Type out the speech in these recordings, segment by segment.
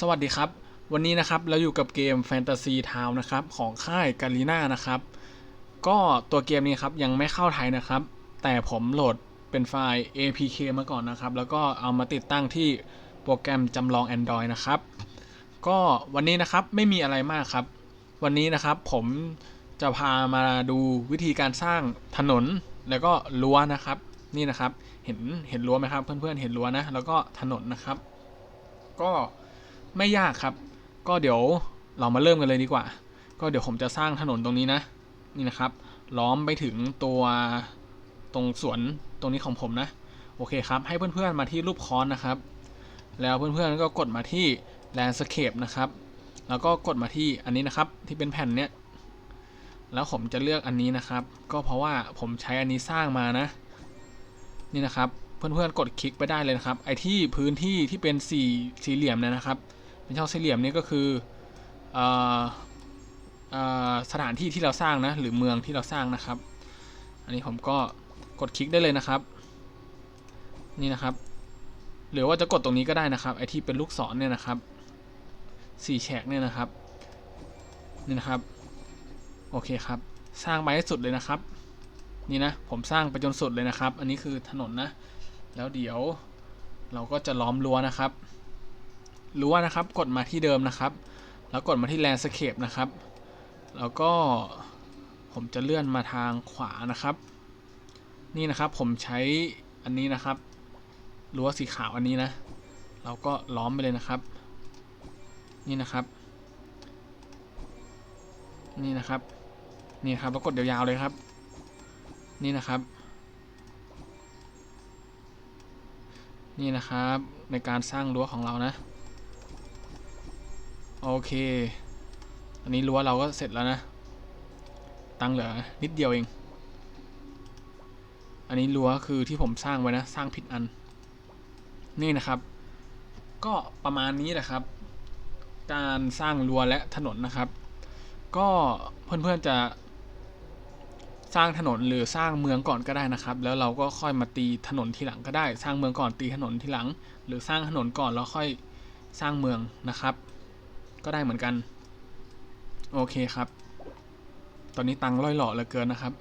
สวัสดีครับ วันนี้นะครับเราอยู่กับเกม Fantasy Town นะครับของค่ายกาลีนานะครับ ก็ตัวเกมนี้ครับยังไม่เข้าไทยนะครับ แต่ผมโหลดเป็นไฟล์ APK มาก่อนนะครับ แล้วก็เอามาติดตั้งที่โปรแกรมจำลอง Android นะครับ ก็วันนี้นะครับไม่มีอะไรมากครับ วันนี้นะครับผมจะพามาดูวิธีการสร้างถนนแล้วก็รั้วนะครับ นี่นะครับเห็นเห็นรั้วไหมครับ เพื่อนๆเห็นรั้วนะ แล้วก็ถนนนะครับ ก็ ไม่ยากครับ ก็เดี๋ยวเรามาเริ่มกันเลยดีกว่า ก็เดี๋ยวผมจะสร้างถนนตรงนี้นะ นี่นะครับ ล้อมไปถึงตัวตรงสวนตรงนี้ของผมนะ โอเคครับ ให้เพื่อนๆมาที่รูปค้อนนะครับ แล้วเพื่อนๆก็กดมาที่ landscape นะครับ แล้วก็กดมาที่อันนี้นะครับ ที่เป็นแผ่นเนี้ย แล้วผมจะเลือกอันนี้นะครับ ก็เพราะว่าผมใช้อันนี้สร้างมานะ นี่นะครับ เพื่อนๆกดคลิกไปได้เลยนะครับ ไอที่พื้นที่ที่เป็นสี่สี่เหลี่ยมเนี่ยนะครับ เป็นช่องสี่เหลี่ยมนี่ก็คืออสถานที่ที่เราสร้างนะหรือเมืองที่เราสร้างนะครับ อันนี้ผมก็กดคลิกได้เลยนะครับ นี่นะครับ หรือว่าจะกดตรงนี้ก็ได้นะครับไอที่เป็นลูกศรเนี่ยนะครับสี่แฉกเนี่ยนะครับนี่นะครับโอเคครับ สร้างไปให้สุดเลยนะครับ นี่นะผมสร้างไปจนสุดเลยนะครับ อันนี้คือถนนนะ แล้วเดี๋ยวเราก็จะล้อมรั้วนะครับ รั้วนะครับกดมาที่เดิมนะครับ แล้วกดมาที่ landscape นะครับ แล้วก็ผมจะเลื่อนมาทางขวานะครับ นี่นะครับผมใช้อันนี้นะครับรั้วสีขาวอันนี้นะ เราก็ล้อมไปเลยนะครับ นี่นะครับ นี่นะครับ นี่ครับแล้วกดยาวๆเลยครับ นี่นะครับ นี่นะครับในการสร้างรั้วของเรานะ โอเค อันนี้รั้วเราก็เสร็จแล้วนะ ตังเหลือนิดเดียวเอง อันนี้รั้วคือที่ผมสร้างไว้นะ สร้างผิดอัน นี่นะครับ ก็ประมาณนี้แหละครับ การสร้างรั้วและถนนนะครับ ก็เพื่อนๆจะสร้างถนนหรือสร้างเมืองก่อนก็ได้นะครับ แล้วเราก็ค่อยมาตีถนนทีหลังก็ได้ สร้างเมืองก่อนตีถนนทีหลัง หรือสร้างถนนก่อนแล้วค่อยสร้างเมืองนะครับ ก็ได้เหมือนกัน โอเคครับ ตอนนี้ตังค์ร่อยหล่อเหลือเกินนะครับ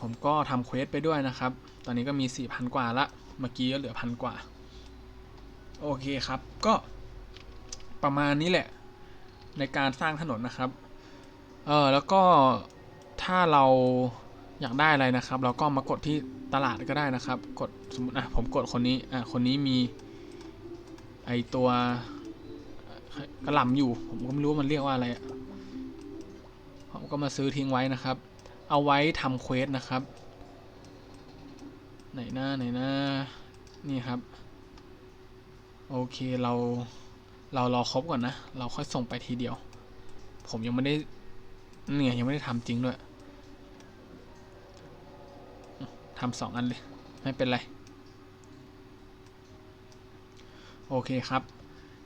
ผมก็ทำเควสไปด้วยนะครับ ตอนนี้ก็มี 4,000 กว่าละ เมื่อกี้ก็เหลือพันกว่า โอเคครับ ก็ประมาณนี้แหละ ในการสร้างถนนนะครับ เออแล้วก็ถ้าเราอยากได้อะไรนะครับ เราก็มากดที่ตลาดก็ได้นะครับ กดสมมติอะผมกดคนนี้อะคนนี้มี ไอตัวกระหล่ำอยู่ ผมก็ไม่รู้มันเรียกว่าอะไรผมก็มาซื้อทิ้งไว้นะครับ เอาไว้ทำเควสนะครับ ไหนหน้าไหนหน้านี่ครับ โอเคเราเรารอครบก่อนนะ เราค่อยส่งไปทีเดียว ผมยังไม่ได้เนี่ยยังไม่ได้ทำจริงด้วยทำสองอันเลย ไม่เป็นไร โอเคครับ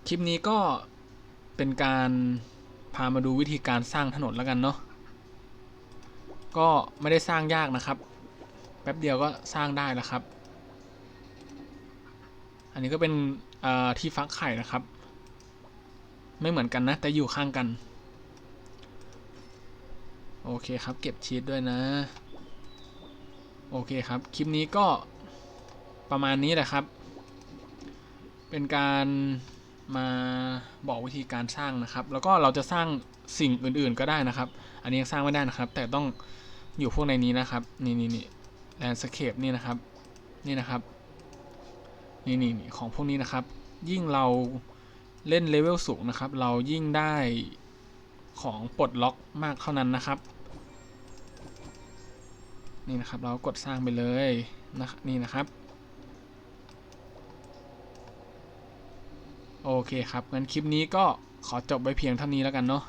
คลิปนี้ก็เป็นการพามาดูวิธีการสร้างถนนแล้วกันเนาะ ก็ไม่ได้สร้างยากนะครับ แป๊บเดียวก็สร้างได้แล้วครับ อันนี้ก็เป็นที่ฟักไข่นะครับ ไม่เหมือนกันนะ แต่อยู่ข้างกัน โอเคครับ เก็บชีตด้วยนะ โอเคครับ คลิปนี้ก็ประมาณนี้แหละครับ เป็นการมาบอกวิธีการสร้างนะครับ แล้วก็เราจะสร้างสิ่งอื่นๆก็ได้นะครับ อันนี้ยังสร้างไม่ได้นะครับ แต่ต้องอยู่พวกในนี้นะครับ นี่นี่นี่แลนสเคปนี่นะครับ นี่นะครับนี่นี่นี่ของพวกนี้นะครับ ยิ่งเราเล่นเลเวลสูงนะครับ เรายิ่งได้ของปลดล็อกมากเท่านั้นนะครับ นี่นะครับ เรากดสร้างไปเลยนะนี่นะครับ โอเคครับงั้นคลิปนี้ก็ขอจบไว้เพียงเท่านี้แล้วกันเนาะ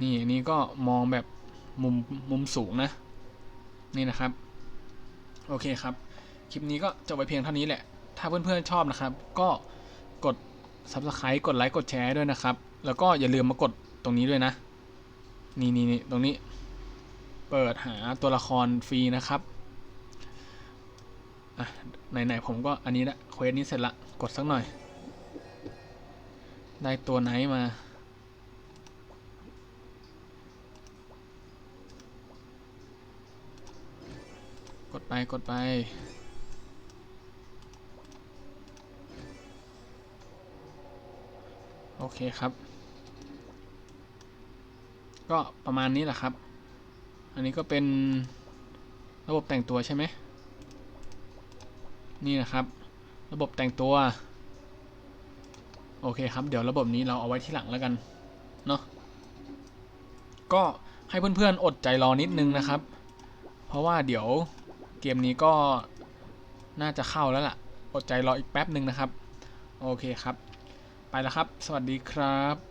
นี่อันนี้ก็มองแบบมุมมุมสูงนะ นี่นะครับ โอเคครับ คลิปนี้ก็จบไว้เพียงเท่านี้แหละ ถ้าเพื่อนๆชอบนะครับ ก็กด subscribe กดไลค์กดแชร์ด้วยนะครับ แล้วก็อย่าลืมมากดตรงนี้ด้วยนะ นี่นี่นี่ตรงนี้ เปิดหาตัวละครฟรีนะครับ อะไหนๆผมก็อันนี้ละเควสนี้เสร็จละ กดสักหน่อย ได้ตัวไหนมา กดไปกดไปโอเคครับ ก็ประมาณนี้แหละครับ อันนี้ก็เป็นระบบแต่งตัวใช่ไหม นี่นะครับ ระบบแต่งตัว โอเคครับ เดี๋ยวระบบนี้เราเอาไว้ที่หลังแล้วกัน เนาะก็ให้เพื่อนๆ อดใจรอนิดนึงนะครับ เพราะว่าเดี๋ยวเกมนี้ก็น่าจะเข้าแล้วล่ะ อดใจรออีกแป๊บหนึ่งนะครับ โอเคครับ ไปแล้วครับ สวัสดีครับ